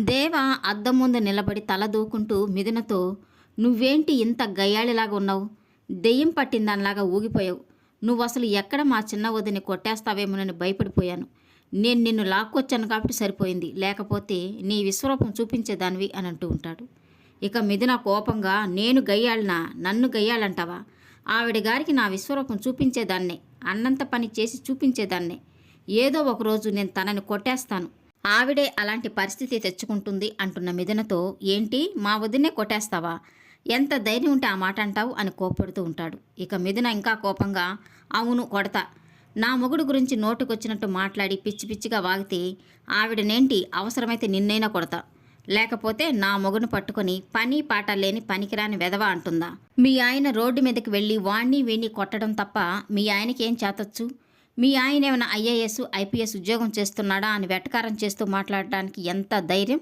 దేవ అద్దం ముందు నిలబడి తల దూకుంటూ మిథునతో నువ్వేంటి ఇంత గయ్యాళిలాగా ఉన్నావు? దెయ్యం పట్టిందానిలాగా ఊగిపోయావు. నువ్వు అసలు ఎక్కడ మా చిన్న వదిని కొట్టేస్తావేమోనని భయపడిపోయాను. నేను నిన్ను లాక్కొచ్చాను కాబట్టి సరిపోయింది. లేకపోతే నీ విశ్వరూపం చూపించేదానివి అని అంటూ ఉంటాడు. ఇక మిథున కోపంగా నేను గయ్యాళ్ళనా నన్ను గయ్యాలంటావా ఆవిడ గారికి నా విశ్వరూపం చూపించేదాన్నే. అన్నంత పని చేసి చూపించేదాన్నే. ఏదో ఒకరోజు నేను తనని కొట్టేస్తాను. ఆవిడే అలాంటి పరిస్థితి తెచ్చుకుంటుంది అంటున్న మిథునతో ఏంటి? మా వదినే కొట్టేస్తావా? ఎంత ధైర్యం ఉంటే ఆ మాట అంటావు? అని కోపడుతూ ఉంటాడు. ఇక మిథున ఇంకా కోపంగా అవును కొడతా. నా మొగుడు గురించి నోటుకొచ్చినట్టు మాట్లాడి పిచ్చి పిచ్చిగా వాగితే ఆవిడనేంటి? అవసరమైతే నిన్నైనా కొడతా. లేకపోతే నా మొగును పట్టుకొని పని పాట లేని పనికిరాని వెధవ అంటుందా? మీ ఆయన రోడ్డు మీదకి వెళ్ళి వాణ్ణి వీణ్ణి కొట్టడం తప్ప మీ ఆయనకి ఏం చేతొచ్చు? మీ ఆయన ఏమైనా ఐఏఎస్ ఐపీఎస్ ఉద్యోగం చేస్తున్నాడా అని వెటకారం చేస్తూ మాట్లాడడానికి ఎంత ధైర్యం?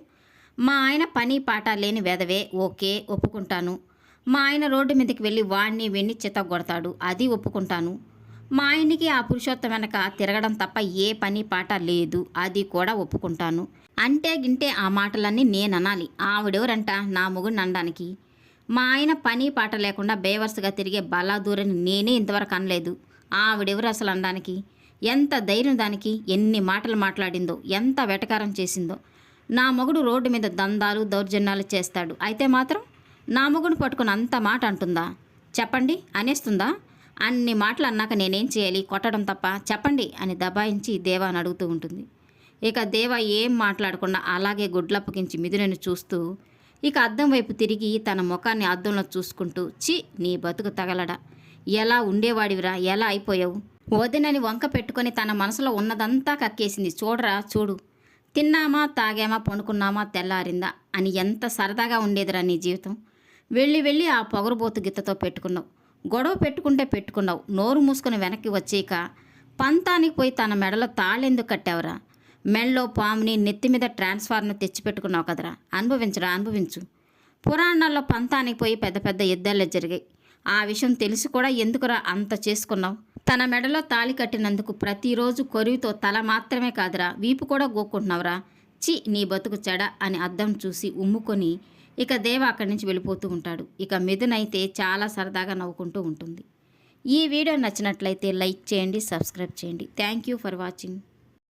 మా ఆయన పని పాట లేని వెధవే ఓకే ఒప్పుకుంటాను. మా ఆయన రోడ్డు మీదకి వెళ్ళి వాణ్ణి వెన్ని చితగొడతాడు అది ఒప్పుకుంటాను. మా ఆయనకి ఆ పురుషోత్తం వెనక తిరగడం తప్ప ఏ పని పాట లేదు అది కూడా ఒప్పుకుంటాను. అంటే గింటే ఆ మాటలన్నీ నేను అనాలి ఆవిడెవరంట? నా మొగుడిని అనడానికి. మా ఆయన పని పాట లేకుండా బేవర్స్గా తిరిగే బలాదూరని నేనే ఇంతవరకు అనలేదు. ఆవిడెవరు అసలు అనడానికి? ఎంత ధైర్యం దానికి? ఎన్ని మాటలు మాట్లాడిందో? ఎంత వెటకారం చేసిందో? నా మొగుడు రోడ్డు మీద దందాలు దౌర్జన్యాలు చేస్తాడు. అయితే మాత్రం నా మొగుడు పట్టుకుని అంత మాట అంటుందా? చెప్పండి అనేస్తుందా? అన్ని మాటలు అన్నాక నేనేం చేయాలి? కొట్టడం తప్ప చెప్పండి అని దబాయించి దేవాని అడుగుతూ ఉంటుంది. ఇక దేవ ఏం మాట్లాడకుండా అలాగే గుడ్లప్పగించి మిథునని చూస్తూ ఇక అద్దం వైపు తిరిగి తన ముఖాన్ని అద్దంలో చూసుకుంటూ చి నీ బతుకు తగలడా? ఎలా ఉండేవాడివిరా? ఎలా అయిపోయావు? వదినని వంక పెట్టుకొని తన మనసులో ఉన్నదంతా కక్కేసింది. చూడరా చూడు. తిన్నామా తాగామా పండుకున్నామా తెల్లారిందా అని ఎంత సరదాగా ఉండేదిరా నీ జీవితం? వెళ్ళి వెళ్ళి ఆ పొగరుబోతు గిత్తతో పెట్టుకున్నావు. గొడవ పెట్టుకుంటే పెట్టుకున్నావు. నోరు మూసుకొని వెనక్కి వచ్చాక పంతానికి పోయి తన మెడలో తాళెందుకు కట్టావురా? మెడలో పాముని నెత్తి మీద ట్రాన్స్ఫార్ను తెచ్చిపెట్టుకున్నావు కదరా? అనుభవించరా అనుభవించు. పురాణాల్లో పంతానికి పోయి పెద్ద పెద్ద యుద్ధాలు జరిగాయి. ఆ విషయం తెలిసి కూడా ఎందుకురా అంత చేసుకున్నావు? తన మెడలో తాళి కట్టినందుకు ప్రతిరోజు కొరివితో తల మాత్రమే కాదురా వీపు కూడా గోక్కుంటున్నావురా. చి నీ బతుకు చెడ అని అద్దం చూసి ఉమ్ముకొని ఇక దేవ అక్కడి నుంచి వెళ్ళిపోతూ ఉంటాడు. ఇక మిథునైతే చాలా సరదాగా నవ్వుకుంటూ ఉంటుంది. ఈ వీడియో నచ్చినట్లయితే లైక్ చేయండి సబ్స్క్రైబ్ చేయండి. Thank you for watching.